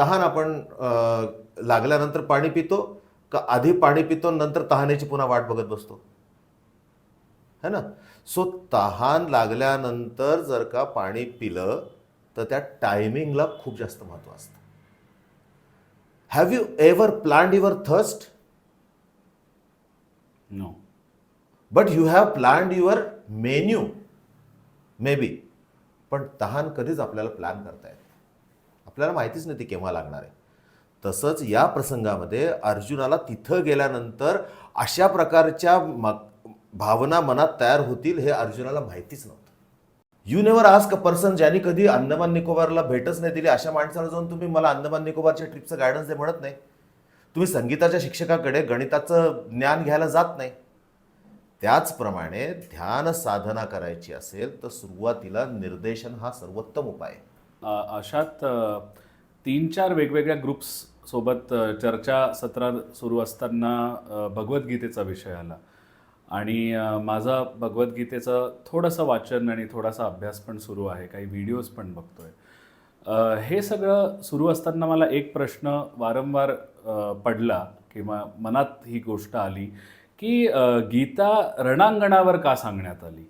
तहान आपण लागल्यानंतर पाणी पितो का आधी पाणी पितो नंतर तहानेची पुन्हा वाट बघत बसतो? है ना? सो तहान लागल्यानंतर जर का पाणी पिलं तर त्या टायमिंगला खूप जास्त महत्त्व असतं. Have you ever planned your thirst no but you have planned your menu maybe पण तहान कधीच आपल्याला प्लॅन करता येत आपल्याला माहितीच नाही ते केव्हा लागणार आहे. तसंच या प्रसंगामध्ये अर्जुनाला तिथं गेल्यानंतर अशा प्रकारच्या म भावना मनात तयार होतील हे अर्जुनाला माहितीच नव्हतं. You never ask a person ज्यांनी कधी अंदमान निकोबारला भेटच नाही दिली अशा माणसाला जाऊन तुम्ही मला अंदमान निकोबारच्या ट्रिपचं गायडन्स दे म्हणत नाही. तुम्ही संगीताच्या शिक्षकाकडे गणिताचं ज्ञान घ्यायला जात नाही. त्याचप्रमाणे ध्यान साधना करायची असेल तर सुरुवातीला निर्देशन हा सर्वोत्तम उपाय आहे. अशात तीन चार वेगवेगळ्या ग्रुप्स सोबत चर्चा सत्र सुरू असताना भगवद्गीतेचा विषय आला. आणि माझा भगवद्गीतेचं थोडंसं वाचन आणि थोडासा अभ्यास पण सुरू आहे. काही व्हिडिओज पण बघतो आहे हे सगळं सुरू असताना मला एक प्रश्न वारंवार पडला किंवा मनात ही गोष्ट आली की गीता रणांगणावर का सांगण्यात आली?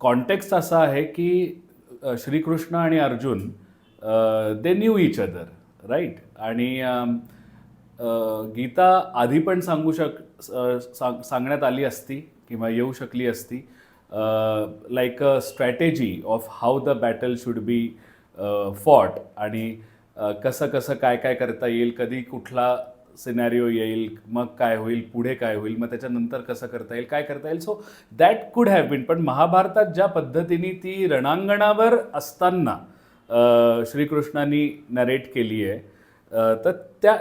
कॉन्टेक्स्ट असा आहे की श्रीकृष्ण आणि Arjun they knew each other right आणि गीता आधी पण सांगू शक सांग सांगण्यात आली असती किंवा येऊ शकली असती. Like a strategy of how the battle should be fought आणि कसं कसं काय काय करता येईल कधी कुठला सिनॅरिओ येईल मग काय होईल पुढे काय होईल मग त्याच्यानंतर कसं करता येईल काय करता येईल. So that could have been पण महाभारतात ज्या पद्धतीने ती रणांगणावर असताना अ, श्रीकृष्णांनी नरेट केली आहे तर त्या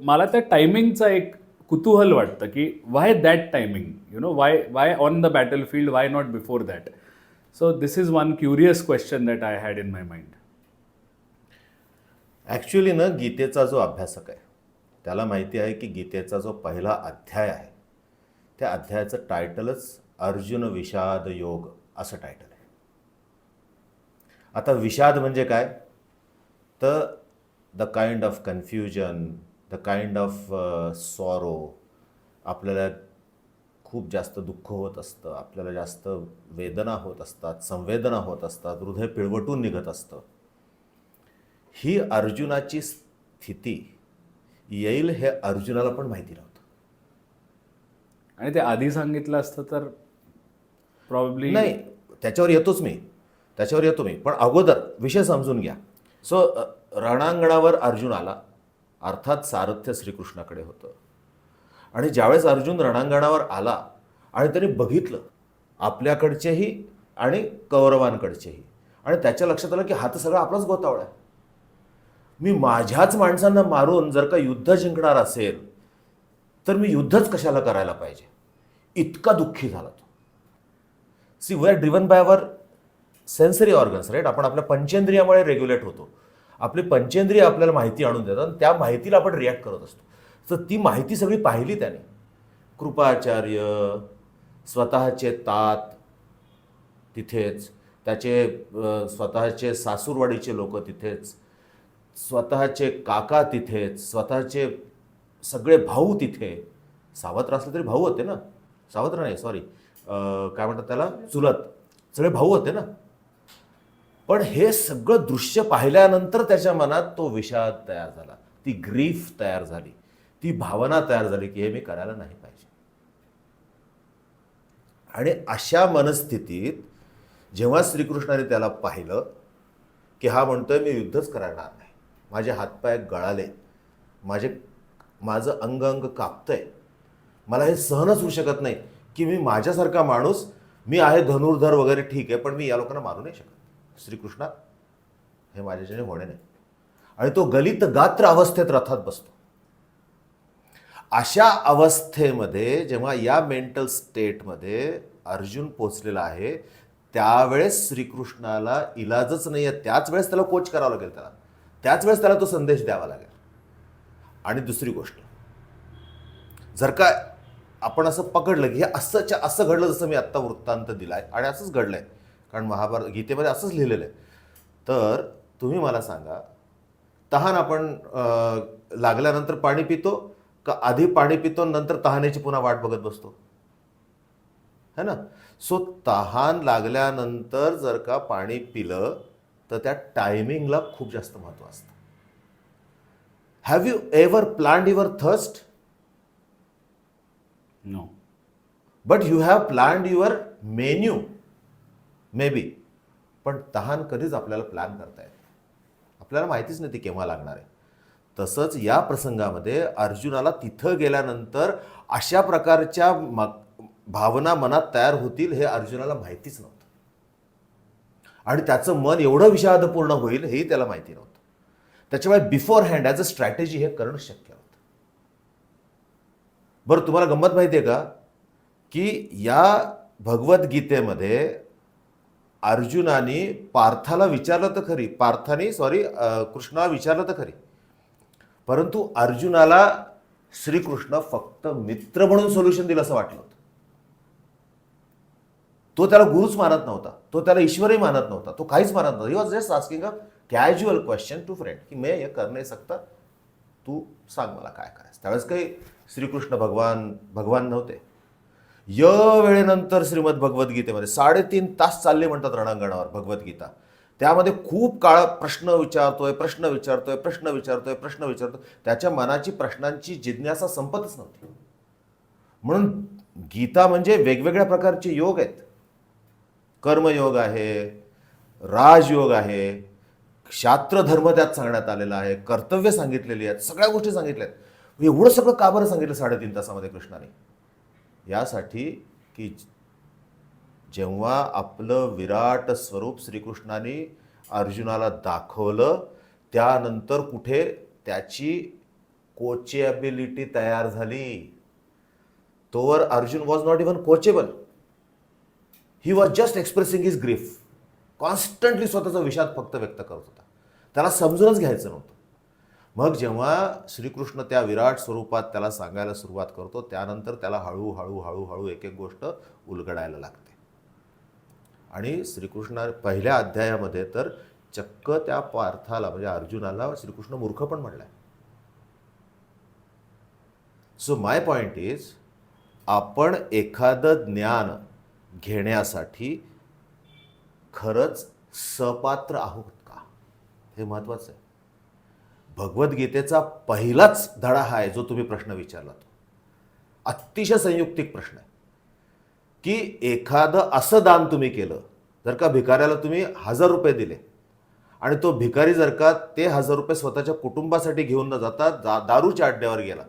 मला त्या टायमिंगचा एक कुतूहल वाटतं की why that timing you know why why on the battle field why not before that so this is one curious question that I had in my mind actually ना गीतेचा जो अभ्यासक आहे त्याला माहिती आहे की गीतेचा जो पहिला अध्याय आहे त्या अध्यायाचं टायटलच अर्जुन विषाद योग असं टायटल आहे. आता विषाद म्हणजे काय? तर the kind of confusion the kind of sorrow आपल्याला खूप जास्त दुःख होत असतं आपल्याला जास्त वेदना होत असतात संवेदना होत असतात हृदय पिळवटून निघत असतं. ही अर्जुनाची स्थिती येईल हे अर्जुनाला पण माहिती नव्हतं. आणि ते आधी सांगितलं असतं तर प्रॉब्ली नाही त्याच्यावर येतोच मी. त्याच्यावर येतो मी. पण अगोदर विषय समजून घ्या. सो रणांगणावर अर्जुन आला. अर्थात सारथ्य श्रीकृष्णाकडे होतं. आणि ज्यावेळेस अर्जुन रणांगणावर आला आणि त्याने बघितलं आपल्याकडचेही आणि कौरवांकडचेही. आणि त्याच्या लक्षात आलं की हा तर सगळा आपलाच गोतावळा आहे. मी माझ्याच माणसांना मारून जर का युद्ध जिंकणार असेल तर मी युद्धच कशाला करायला पाहिजे? इतका दुःखी झाला तो. See we are driven by our sensory organs right आपण आपल्या पंचेंद्रियामुळे रेग्युलेट होतो. आपली पंचेंद्रिय आपल्याला माहिती आणून देतात आणि त्या माहितीला आपण रिॲक्ट करत असतो. तर ती माहिती सगळी पाहिली त्याने. कृपाचार्य स्वतःचे तात तिथेच त्याचे स्वतःचे सासूरवाडीचे लोक तिथेच स्वतःचे काका तिथेच स्वतःचे सगळे भाऊ तिथे. सावत्र असले तरी भाऊ होते ना? सावत्र नाही सॉरी काय म्हणतात त्याला? चुलत. सगळे भाऊ होते ना? पण हे सगळं दृश्य पाहिल्यानंतर त्याच्या मनात तो विषाद तयार झाला. ती ग्रीफ तयार झाली. ती भावना तयार झाली की हे मी करायला नाही पाहिजे. आणि अशा मनस्थितीत जेव्हा श्रीकृष्णाने त्याला पाहिलं की हा म्हणतोय मी युद्धच करणार नाही माझे हातपाय गळाले. माझे माझं अंग अंग कापतंय. मला हे सहनच होऊ शकत नाही की मी माझ्यासारखा माणूस मी आहे धनुर्धर वगैरे ठीक आहे पण मी या लोकांना मारू नाही शकत. श्रीकृष्णा हे माझ्याच्याने होणे नाही. आणि तो गलित गात्र अवस्थेत रथात बसतो. अशा अवस्थेमध्ये जेव्हा या मेंटल स्टेटमध्ये अर्जुन पोचलेला आहे त्यावेळेस श्रीकृष्णाला इलाजच नाही आहे त्याच वेळेस त्याला कोच करावं लागेल त्याला. त्याच वेळेस त्याला तो संदेश द्यावा लागेल. आणि दुसरी गोष्ट जर का आपण असं पकडलं की हे असंच्या असं घडलं जसं मी आत्ता वृत्तांत दिला आहे आणि असंच घडलं आहे कारण महाभारत गीतेमध्ये असंच लिहिलेलं आहे तर तुम्ही मला सांगा तहान आपण लागल्यानंतर पाणी पितो का आधी पाणी पितो नंतर तहानेची पुन्हा वाट बघत बसतो? है ना? सो तहान लागल्यानंतर जर का पाणी पिलं तर त्या टायमिंगला खूप जास्त महत्त्व असतं. Have you ever planned your thirst no but you have planned your menu maybe पण तहान कधीच आपल्याला प्लॅन करता येत. आपल्याला माहितीच नाही ती केव्हा लागणार आहे. तसंच या प्रसंगामध्ये अर्जुनाला तिथं गेल्यानंतर अशा प्रकारच्या म भावना मनात तयार होतील हे अर्जुनाला माहितीच नव्हतं. आणि त्याचं मन एवढं विषादपूर्ण होईल हेही त्याला माहिती नव्हतं. त्याच्यामुळे beforehand as a strategy हे करणं शक्य होतं. बरं तुम्हाला गंमत माहिती आहे का? की या भगवद्गीतेमध्ये अर्जुनाने पार्थाला विचारलं तर खरी पार्थाने सॉरी कृष्णाला विचारलं तर खरी. परंतु अर्जुनाला श्रीकृष्ण फक्त मित्र म्हणून सोल्युशन दिलं असं वाटलं होतं. तो त्याला गुरुच मानत नव्हता. तो त्याला ईश्वरही मानत नव्हता. तो काहीच मानत नव्हता. He was just asking a casual question to friend की मे हे कर नाही सकता. तू सांग मला काय करायचं. त्यावेळेस काही श्रीकृष्ण भगवान भगवान नव्हते. य वेळेनंतर श्रीमद भगवद्गीतेमध्ये साडेतीन तास चालले म्हणतात रणांगणावर भगवद्गीता. त्यामध्ये खूप काळ प्रश्न विचारतोय प्रश्न विचारतोय प्रश्न विचारतोय प्रश्न विचारतोय. त्याच्या मनाची प्रश्नांची जिज्ञासा संपतच नव्हती. म्हणून गीता म्हणजे वेगवेगळ्या प्रकारचे योग आहेत. कर्मयोग आहे राजयोग आहे शास्त्र धर्म त्यात सांगण्यात आलेला आहे कर्तव्य सांगितलेली आहेत सगळ्या गोष्टी सांगितल्या आहेत. म्हणजे एवढं सगळं का बरं सांगितलं साडेतीन तासामध्ये कृष्णाने? यासाठी की जेव्हा आपलं विराट स्वरूप श्रीकृष्णाने अर्जुनाला दाखवलं त्यानंतर कुठे त्याची कोचेबिलिटी तयार झाली. तोवर Arjun was not even coachable he was just expressing his grief constantly स्वतःचा विषाद फक्त व्यक्त करत होता. त्याला समजूनच घ्यायचं नव्हतं. मग जेव्हा श्रीकृष्ण त्या विराट स्वरूपात त्याला सांगायला सुरुवात करतो त्यानंतर त्याला हळूहळू हळूहळू एक एक गोष्ट उलगडायला लागते. आणि श्रीकृष्ण पहिल्या अध्यायामध्ये तर चक्क त्या पार्थाला म्हणजे अर्जुनाला श्रीकृष्ण मूर्ख पण म्हणलाय. सो माय पॉइंट इज आपण एखादं ज्ञान घेण्यासाठी खरंच सपात्र आहोत का? हे महत्त्वाचं आहे. भगवद्गीतेचा पहिलाच धडा हा आहे जो तुम्ही प्रश्न विचारला तो अतिशय संयुक्तिक प्रश्न आहे. की एखादं असं दान तुम्ही केलं जर का भिकाऱ्याला तुम्ही हजार रुपये दिले आणि तो भिकारी जर का ते हजार रुपये स्वतःच्या कुटुंबासाठी घेऊन न जाता दा दारूच्या अड्ड्यावर गेला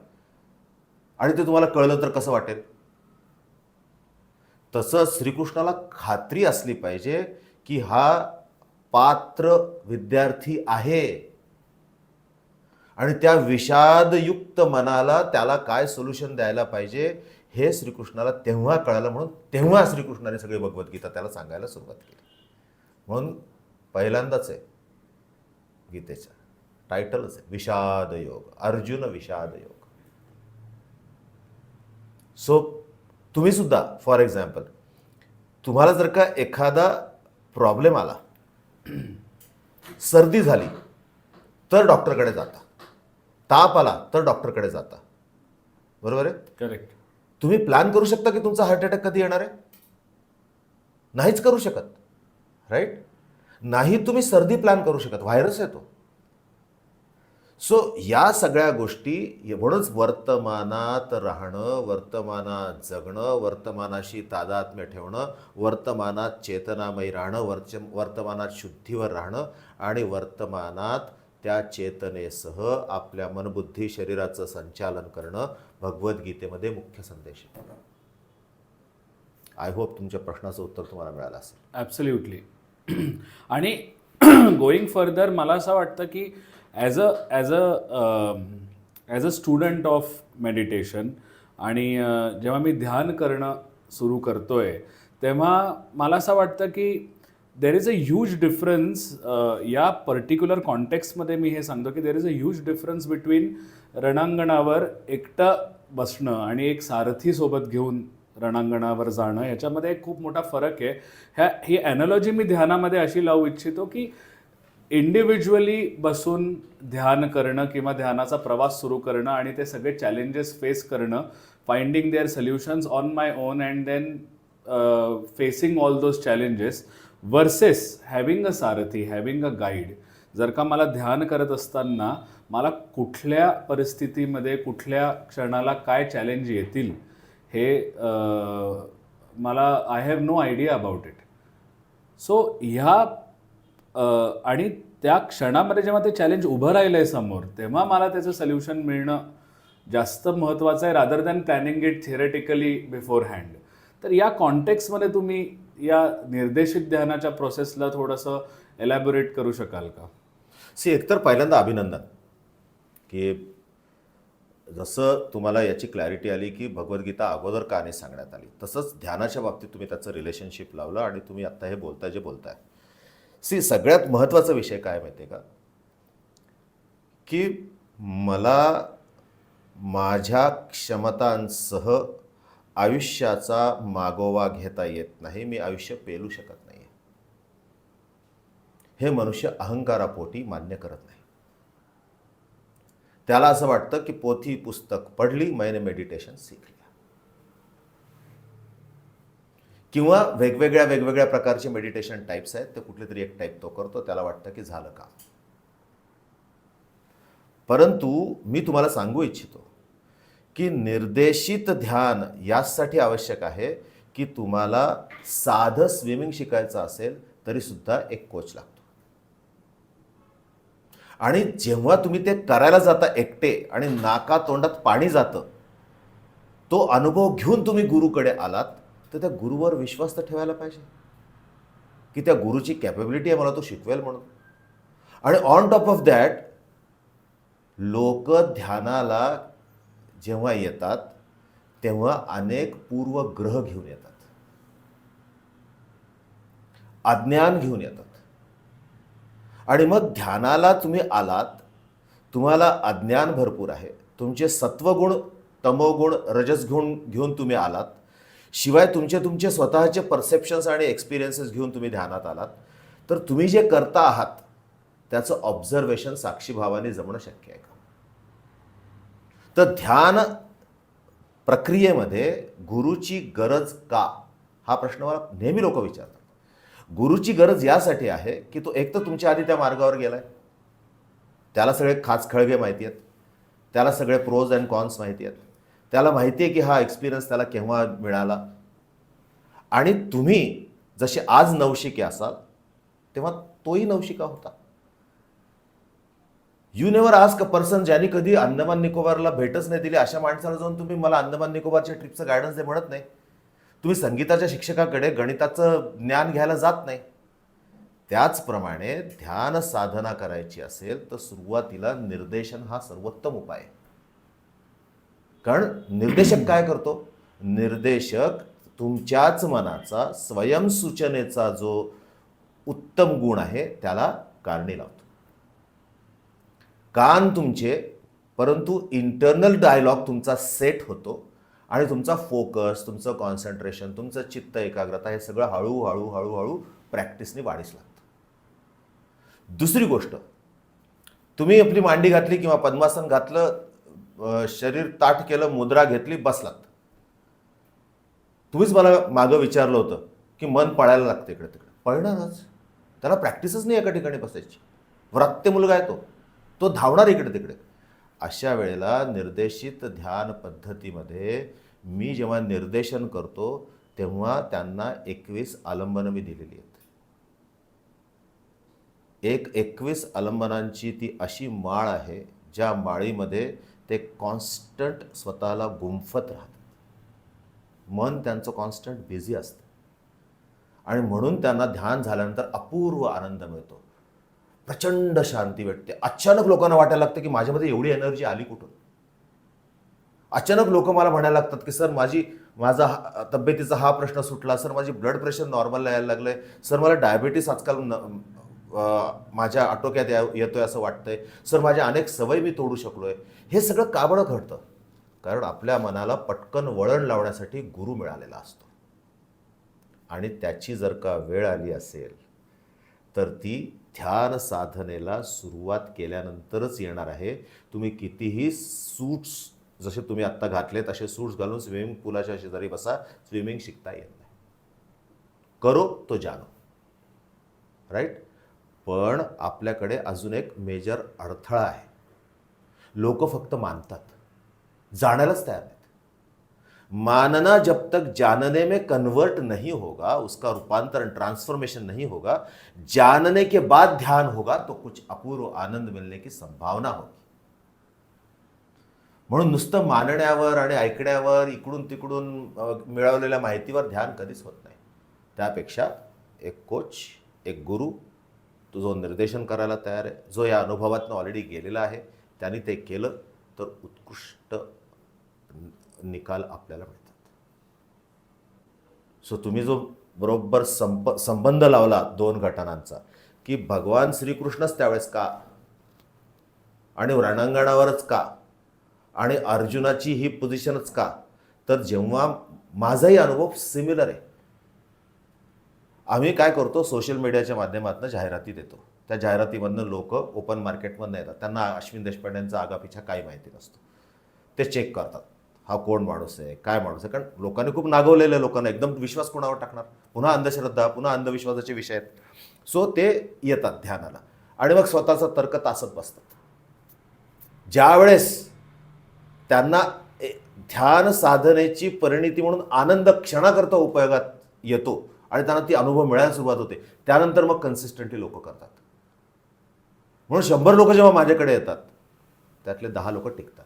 आणि ते तुम्हाला कळलं तर कसं वाटेल? तसं श्रीकृष्णाला खात्री असली पाहिजे की हा पात्र विद्यार्थी आहे. आणि त्या विषादयुक्त मनाला त्याला काय सोल्युशन द्यायला पाहिजे हे श्रीकृष्णाला तेव्हा कळालं म्हणून तेव्हा श्रीकृष्णाने सगळी भगवद्गीता त्याला सांगायला सुरुवात केली. म्हणून पहिल्यांदाच आहे गीतेचा टायटलच आहे विषाद योग अर्जुन विषाद योग सो तुम्ही सुद्धा फॉर एक्झाम्पल तुम्हाला जर का एखादा प्रॉब्लेम आला सर्दी झाली तर डॉक्टरकडे जाता. ताप आला तर डॉक्टरकडे जाता. बरोबर आहे? करेक्ट तुम्ही प्लॅन करू शकता की तुमचा हार्ट अटॅक कधी येणार आहे? नाहीच करू शकत. राईट नाही तुम्ही सर्दी प्लॅन करू शकत. व्हायरस येतो. सो या सगळ्या गोष्टी म्हणूनच वर्तमानात राहणं वर्तमानात जगणं वर्तमानाशी तादात्म्य ठेवणं वर्तमानात चेतनामयी राहणं वर्च वर्तमानात शुद्धीवर राहणं आणि वर्तमानात त्या चेतनेसह आपल्या मनबुद्धी शरीराचं संचालन करणं भगवद्गीतेमध्ये मुख्य संदेश आहे. आय होप तुमच्या प्रश्नाचं उत्तर तुम्हाला मिळालं असेल. ॲब्सल्युटली आणि गोईंग फर्दर मला असं वाटतं की as a as a as a student of meditation आणि uh, जेव्हा मी ध्यान करणं सुरू करतो आहे तेव्हा मला असं वाटतं की there is a huge difference या पर्टिक्युलर कॉन्टेक्स्टमध्ये मी हे सांगतो की there is a huge difference between रणांगणावर एकटं बसणं आणि एक सारथी सोबत घेऊन रणांगणावर जाणं याच्यामध्ये एक खूप मोठा फरक आहे. ह्या ही ॲनॉलॉजी मी ध्यानामध्ये अशी लावू इच्छितो की इंडिव्हिज्युअली बसून ध्यान करणं किंवा ध्यानाचा प्रवास सुरू करणं आणि ते सगळे चॅलेंजेस फेस करणं finding their solutions on my own and then facing all those challenges versus having a sarathi having a guide जर का मला ध्यान करत असताना मला कुठल्या परिस्थितीमध्ये कुठल्या क्षणाला काय चॅलेंज येतील हे uh, मला I have no idea about it so ह्या आणि त्या क्षणामध्ये जेव्हा ते चॅलेंज उभं राहिलं आहे समोर तेव्हा मला त्याचं सोल्युशन मिळणं जास्त महत्त्वाचं आहे rather than planning it theoretically beforehand तर या कॉन्टेक्समध्ये तुम्ही या निर्देशित ध्यानाच्या प्रोसेसला थोडंसं एलॅबोरेट करू शकाल का? सी एकतर पहिल्यांदा अभिनंदन. की जसं तुम्हाला याची क्लॅरिटी आली की भगवद्गीता अगोदर का नाही सांगण्यात आली तसंच ध्यानाच्या बाबतीत तुम्ही त्याचं रिलेशनशिप लावलं आणि तुम्ही आत्ता हे बोलताय जे बोलताय. सी सगळ्यात महत्त्वाचा विषय काय माहिती आहे का? की मला माझ्या क्षमतांसह आयुष्याचा मागोवा घेता येत नाही मी आयुष्य पेलू शकत नाही हे मनुष्य अहंकारापोटी मान्य करत नाही. त्याला असं वाटतं की पोथी पुस्तक पडली मैंने मेडिटेशन शिकली किंवा वेगवेगळ्या वेगवेगळ्या प्रकारचे मेडिटेशन टाईप्स आहेत ते कुठले तरी एक टाईप तो करतो त्याला वाटतं की झालं का परंतु मी तुम्हाला सांगू इच्छितो की निर्देशित ध्यान यासाठी आवश्यक आहे की तुम्हाला साधं स्विमिंग शिकायचं असेल तरीसुद्धा एक कोच लागतो. आणि जेव्हा तुम्ही ते करायला जाता एकटे आणि नाका तोंडात पाणी जातं तो अनुभव घेऊन तुम्ही गुरुकडे आलात तर त्या गुरुवर विश्वास तर ठेवायला पाहिजे. की त्या गुरुची कॅपेबिलिटी आहे मला तो शिकवेल म्हणून. आणि ऑन टॉप ऑफ दॅट लोक ध्यानाला जेव्हा येतात तेव्हा अनेक पूर्वग्रह घेऊन येतात. अज्ञान घेऊन येतात. आणि मग ध्यानाला तुम्ही आलात तुम्हाला अज्ञान भरपूर आहे. तुमचे सत्वगुण तमोगुण रजस घेऊन घेऊन तुम्ही आलात. शिवाय तुमचे तुमचे स्वतःचे परसेप्शन्स आणि एक्सपिरियन्सेस घेऊन तुम्ही ध्यानात आलात. तर तुम्ही जे करता आहात त्याचं ऑब्झर्वेशन साक्षीभावाने जमणं शक्य आहे का? तर ध्यान प्रक्रियेमध्ये गुरुची गरज का? हा प्रश्न मला नेहमी लोक विचारतात. गुरुची गरज यासाठी आहे की तो एक तर तुमच्या आधी त्या मार्गावर गेला आहे त्याला सगळे खाच खळगे माहिती आहेत. त्याला सगळे प्रोज अँड कॉन्स माहिती आहेत. त्याला माहिती आहे की हा एक्सपिरियन्स त्याला केव्हा मिळाला. आणि तुम्ही जसे आज नवशिके असाल तेव्हा तोही नवशिका होता. You never ask a person ज्यांनी कधी अंदमान निकोबारला भेटच नाही दिली अशा माणसाला जाऊन तुम्ही मला अंदमान निकोबारच्या ट्रिपचं गायडन्स दे म्हणत नाही. तुम्ही संगीताच्या शिक्षकाकडे गणिताचं ज्ञान घ्यायला जात नाही. त्याचप्रमाणे ध्यान साधना करायची असेल तर सुरुवातीला निर्देशन हा सर्वोत्तम उपाय आहे. कारण निर्देशक काय करतो? निर्देशक तुमच्याच मनाचा स्वयंसूचनेचा जो उत्तम गुण आहे त्याला कारणी लावतो. कान तुमचे परंतु इंटरनल डायलॉग तुमचा सेट होतो आणि तुमचा फोकस तुमचं कॉन्सन्ट्रेशन तुमचं चित्त एकाग्रता हे सगळं हळूहळू हळूहळू प्रॅक्टिसने वाढीस लागतं. दुसरी गोष्ट तुम्ही आपली मांडी घातली किंवा पद्मासन घातलं शरीर ताठ केलं मुद्रा घेतली बसलात. तुम्हीच मला मागं विचारलं होतं की मन पळायला लागतं इकडे तिकडे. पळणारच. त्याला प्रॅक्टिसच नाही एका ठिकाणी बसायची. व्रत्य मुलगा आहे तो. तो धावणार इकडे तिकडे. अशा वेळेला निर्देशित ध्यान पद्धतीमध्ये मी जेव्हा निर्देशन करतो तेव्हा त्यांना एकवीस आलंबनं मी दिलेली आहेत. एक एकवीस आलंबनांची ती अशी माळ आहे ज्या माळीमध्ये ते कॉन्स्टंट स्वतःला गुंफत राहतात. मन त्यांचं कॉन्स्टंट बिझी असतं. आणि म्हणून त्यांना ध्यान झाल्यानंतर अपूर्व आनंद मिळतो. प्रचंड शांती भेटते. अचानक लोकांना वाटायला लागतं की माझ्यामध्ये एवढी एनर्जी आली कुठून? अचानक लोक मला म्हणायला लागतात की सर माझी माझा हा- तब्येतीचा हा प्रश्न सुटला. सर माझी ब्लड प्रेशर नॉर्मल यायला लागलं आहे सर मला डायबिटीस आजकाल न- माझ्या आटोक्यात या- येतोय असं वाटतंय. सर माझ्या अनेक सवयी मी तोडू शकलोय. हे सगळं काबडं घडतं? कारण आपल्या मनाला पटकन वळण लावण्यासाठी गुरु मिळालेला असतो. आणि त्याची जर का वेळ आली असेल तर ती ध्यान साधनेला सुरुवात केल्यानंतरच येणार आहे. तुम्ही कितीही सूट्स जसे तुम्ही आत्ता घातले तसे सूट्स घालून स्विमिंग पूलाच्या शेजारी बसा. स्विमिंग शिकता येत नाही. करो तो जानो. राईट पण आपल्याकडे अजून एक मेजर अडथळा आहे. लोक फक्त मानतात. जाण्यालाच तयार नाहीत. मानना जब तक जानने में कन्वर्ट नहीं होगा उसका रूपांतरण ट्रांसफॉर्मेशन नहीं होगा जानने के बाद ध्यान होगा तो कुछ अपूर्व आनंद मिलने की संभावना होगी. म्हणून नुसतं मानण्यावर आणि ऐकण्यावर इकडून तिकडून मिळवलेल्या माहितीवर ध्यान कधीच होत नाही. त्यापेक्षा एक कोच एक गुरु तो जो निर्देशन करायला तयार आहे जो या अनुभवातनं ऑलरेडी गेलेला आहे त्यांनी ते केलं तर उत्कृष्ट निकाल आपल्याला मिळतात. सो तुम्ही जो बरोबर संप संबंध लावला दोन घटनांचा की भगवान श्रीकृष्णच त्यावेळेस का? आणि रणांगणावरच का? आणि अर्जुनाची ही पोझिशनच का? तर जेव्हा माझाही अनुभव सिमिलर आहे. आम्ही काय करतो सोशल मीडियाच्या माध्यमातून जाहिराती देतो. त्या जाहिरातीमधनं लोक ओपन मार्केटमधनं येतात. त्यांना अश्विन देशपांडेंचा आगापिछा काही माहिती नसतो. ते चेक करतात. हा कोण माणूस आहे? काय माणूस आहे? कारण लोकांनी खूप नागवलेलं आहे लोकांना. एकदम विश्वास कोणावर टाकणार? पुन्हा अंधश्रद्धा पुन्हा अंधविश्वासाचे विषय आहेत. सो ते येतात ध्यानाला. आणि मग स्वतःचा तर्क तासत बसतात. ज्यावेळेस त्यांना ए- ध्यान साधनेची परिणिती म्हणून आनंद क्षणाकरता उपयोगात येतो आणि त्यांना ती अनुभव मिळायला सुरुवात होते. त्यानंतर मग कन्सिस्टंटली लोक करतात. म्हणून शंभर लोक जेव्हा माझ्याकडे येतात त्यातले दहा लोक टिकतात.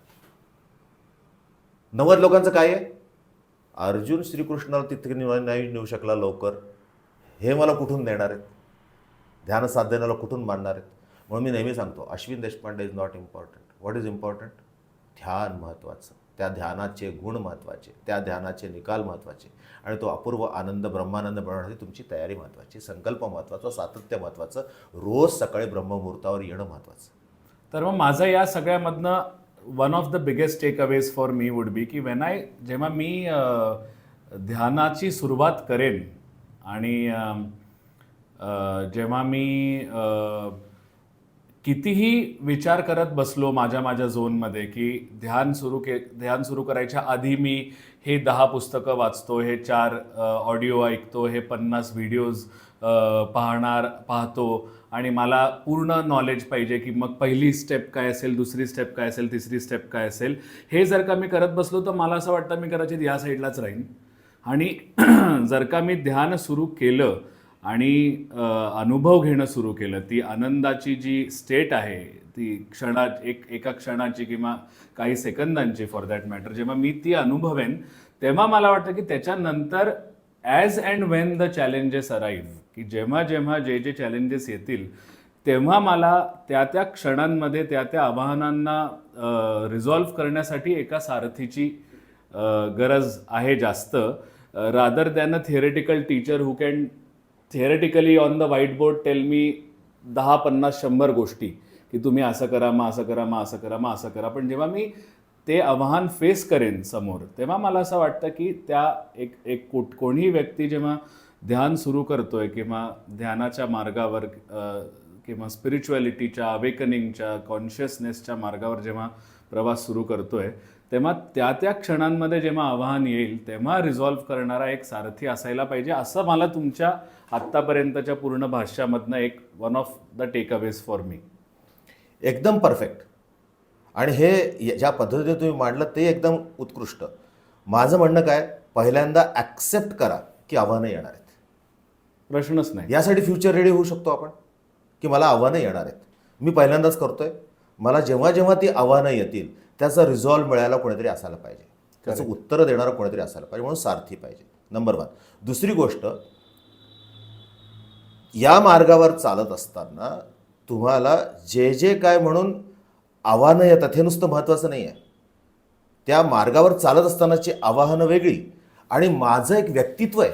नव्वद लोकांचं काय आहे? अर्जुन श्रीकृष्णाला तिथे नाही नेऊ शकला लवकर. हे मला कुठून देणार आहेत? ध्यान साधनाला कुठून मानणार आहेत? म्हणून मी नेहमी सांगतो Ashwin Deshpande is not important what is important ध्यान महत्त्वाचं. त्या ध्यानाचे गुण महत्त्वाचे त्या ध्यानाचे निकाल महत्त्वाचे आणि तो अपूर्व आनंद ब्रह्मानंद मिळवण्यासाठी तुमची तयारी महत्त्वाची संकल्प महत्त्वाचा सातत्य महत्त्वाचं रोज सकाळी ब्रह्ममुहूर्तावर येणं महत्त्वाचं तर मग माझं या सगळ्यामधनं one of the biggest takeaways for me would be की वेन आय जेव्हा मी ध्यानाची सुरुवात करेन आणि जेव्हा मी कितीही विचार करत बसलो माझ्या माझ्या झोनमध्ये की ध्यान सुरू के ध्यान सुरू करायच्या आधी मी हे दहा पुस्तकं वाचतो हे चार ऑडिओ ऐकतो हे पन्नास व्हिडिओज पाहणार पाहतो. आणि मला पूर्ण नॉलेज पाहिजे की मग पहिली स्टेप काय असेल दुसरी स्टेप काय असेल तिसरी स्टेप काय असेल हे जर का मी करत बसलो तर मला असं वाटतं मी कदाचित या साईडलाच राहीन. आणि जर का मी ध्यान सुरू केलं आणि अनुभव घेणं सुरू केलं. ती आनंदाची जी स्टेट आहे ती क्षणा एक एका क्षणाची किंवा काही सेकंदांची फॉर दॅट मॅटर जेव्हा मी ती अनुभवेन तेव्हा मला वाटतं की त्याच्यानंतर as and when the challenges arrive की जेव्हा जेव्हा जे जे चॅलेंजेस येतील तेव्हा मला त्या त्या क्षणांमध्ये त्या त्या आव्हानांना रिझॉल्व्ह करण्यासाठी एका सारथीची गरज आहे जास्त. Rather than a theoretical teacher who can theoretically on the whiteboard tell me दहा पन्नास शंभर गोष्टी की तुम्ही असं करा मग असं करा मग असं करा मग असं करा. पण जेव्हा मी ते आव्हान फेस करेन समोर तेव्हा मला असं वाटतं की त्या एक एक कुठ कोणीही व्यक्ती जेव्हा ध्यान सुरू करतोय किंवा ध्यानाच्या मार्गावर किंवा स्पिरिच्युअलिटीच्या अवेकनिंगच्या कॉन्शियसनेसच्या मार्गावर जेव्हा प्रवास सुरू करतोय तेव्हा त्या त्या क्षणांमध्ये जेव्हा आव्हान येईल तेव्हा रिझॉल्व्ह करणारा एक सारथी असायला पाहिजे असं मला तुमच्या आत्तापर्यंतच्या पूर्ण भाष्यामधनं एक one of the takeaways for me एकदम परफेक्ट आणि हे ज्या पद्धतीने तुम्ही मांडलं ते एकदम उत्कृष्ट. माझं म्हणणं काय? पहिल्यांदा ॲक्सेप्ट करा की आव्हानं येणार आहेत. प्रश्नच नाही. यासाठी फ्युचर रेडी होऊ शकतो आपण? की मला आव्हानं येणार आहेत? मी पहिल्यांदाच करतोय. मला जेव्हा जेव्हा ती आव्हानं येतील त्याचा रिझॉल्व मिळायला कोणीतरी असायला पाहिजे. त्याचं उत्तरं देणारं कोणीतरी असायला पाहिजे म्हणून सारथी पाहिजे. नंबर वन दुसरी गोष्ट या मार्गावर चालत असताना तुम्हाला जे जे काय म्हणून आव्हानं येतात हे नुसतं महत्त्वाचं नाही आहे त्या मार्गावर चालत असतानाची आवाहनं वेगळी आणि माझं एक व्यक्तित्व आहे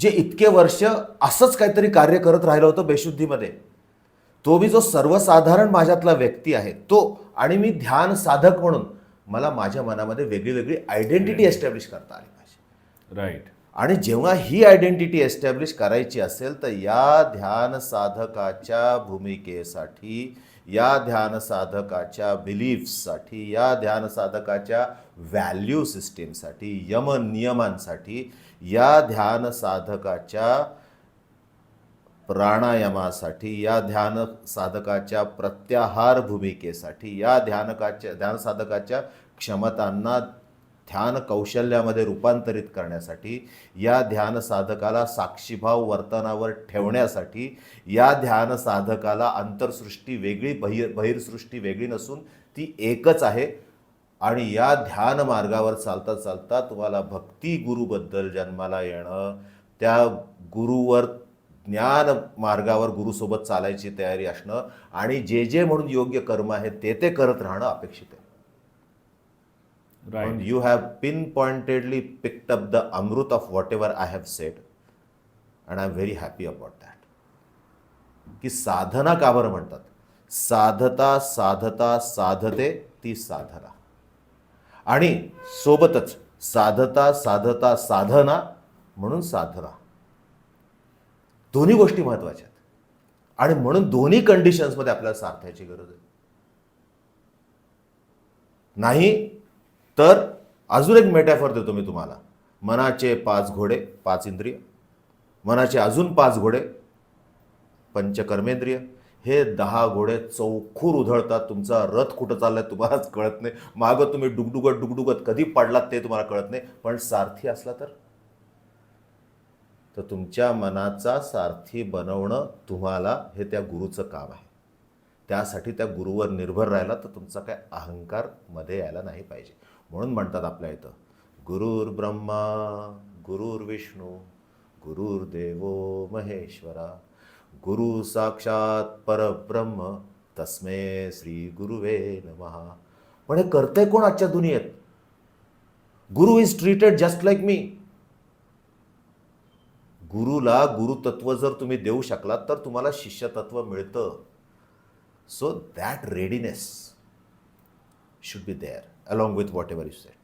जे इतके वर्ष असंच काहीतरी कार्य करत राहिलं होतं बेशुद्धीमध्ये. तो मी जो सर्वसाधारण माझ्यातला व्यक्ती आहे तो आणि मी ध्यान साधक म्हणून मला माझ्या मनामध्ये वेगळी वेगळी आयडेंटिटी एस्टॅब्लिश करता आली पाहिजे. राईट आणि जेव्हा ही आयडेंटिटी एस्टॅब्लिश करायची असेल तर या ध्यान साधकाच्या भूमिकेसाठी या ध्यान साधकाच्या बिलीफ्ससाठी या ध्यान साधकाच्या व्हॅल्यू सिस्टीमसाठी यम नियमांसाठी या ध्यान साधकाच्या प्राणायामासाठी या ध्यान साधकाच्या प्रत्याहार भूमिकेसाठी या ध्यानकाच्या ध्यान साधकाच्या क्षमतांना ध्यान कौशल्यामध्ये रूपांतरित करण्यासाठी या ध्यान साधकाला साक्षीभाव वर्तनावर ठेवण्यासाठी या ध्यान साधकाला अंतरसृष्टी वेगळी बहिर बहिर्सृष्टी वेगळी नसून ती एकच आहे. आणि या ध्यान मार्गावर चालता चालता तुम्हाला भक्ती गुरुबद्दल जन्माला येणं त्या गुरुवर ज्ञान मार्गावर गुरुसोबत चालायची तयारी असणं आणि जे जे म्हणून योग्य कर्म आहे ते ते करत राहणं अपेक्षित आहे. You have pinpointedly picked up the amrit of whatever I have said and I am very happy about that की साधना का बरं म्हणतात? साधता साधता साधते ती साधना. आणि सोबतच साधता साधता साधना म्हणून साधना. दोन्ही गोष्टी महत्त्वाच्या आहेत. आणि म्हणून दोन्ही कंडिशन्समध्ये आपल्याला सार्थ्याची गरज आहे. नाही तर अजून एक मेटॅफर देतो मी तुम्हाला. मनाचे पाच घोडे पाच इंद्रिय. मनाचे अजून पाच घोडे पंचकर्मेंद्रिय. हे दहा घोडे चौखूर उधळतात. तुमचा रथ कुठं चाललाय तुम्हालाच कळत नाही. मागं तुम्ही डुगडुगत डुगडुगत कधी पडलात ते तुम्हाला कळत नाही. पण सारथी असला तर. तर तुमच्या मनाचा सारथी बनवणं तुम्हाला हे त्या गुरुचं काम आहे. त्यासाठी त्या गुरुवर निर्भर राहिला तर तुमचा काय अहंकारमध्ये यायला नाही पाहिजे. म्हणून म्हणतात आपल्या इथं गुरुर ब्रह्मा गुरुर विष्णू गुरुर देवो महेश्वरा गुरु साक्षात परब्रह्म तस्मे श्री गुरुवे नमहा पण हे करते कोण आजच्या दुनियेत? Guru is treated just like मी गुरुला गुरुतत्व जर तुम्ही देऊ शकलात तर तुम्हाला शिष्यतत्व मिळतं. So that readiness should be there along with whatever you set